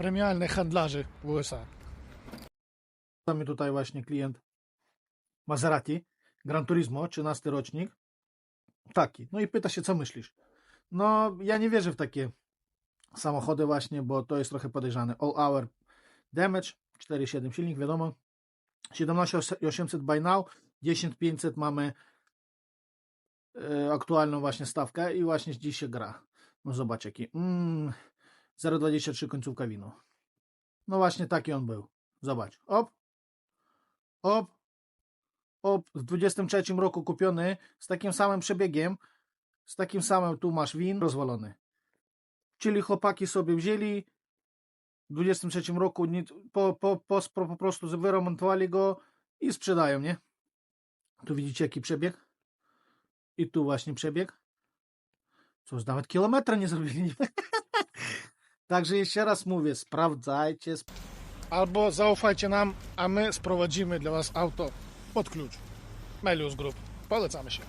premialnych handlarzy w USA. Mamy tutaj właśnie klient Maserati Gran Turismo, 13 rocznik. Taki. No i pyta się, co myślisz? No, ja nie wierzę w takie samochody właśnie, bo to jest trochę podejrzane. All Hour Damage, 4.7 silnik, wiadomo. 17800 by now, 10500 mamy e, aktualną właśnie stawkę i właśnie dziś się gra. No zobacz jaki. Mm, 0,23 końcówka wino. No właśnie taki on był. Zobacz. Op. Op. Op. W 23 roku kupiony z takim samym przebiegiem. Z takim samym tu masz win rozwalony. Czyli chłopaki sobie wzięli w 23 roku po, po, po, po prostu wyremontowali go i sprzedają, nie? Tu widzicie jaki przebieg? I tu właśnie przebieg. Cóż, nawet kilometra nie zrobili. Także jeszcze raz mówię, sprawdzajcie. sp- Albo zaufajcie nam, a my sprowadzimy dla Was auto pod klucz. Melius Group. Polecamy się.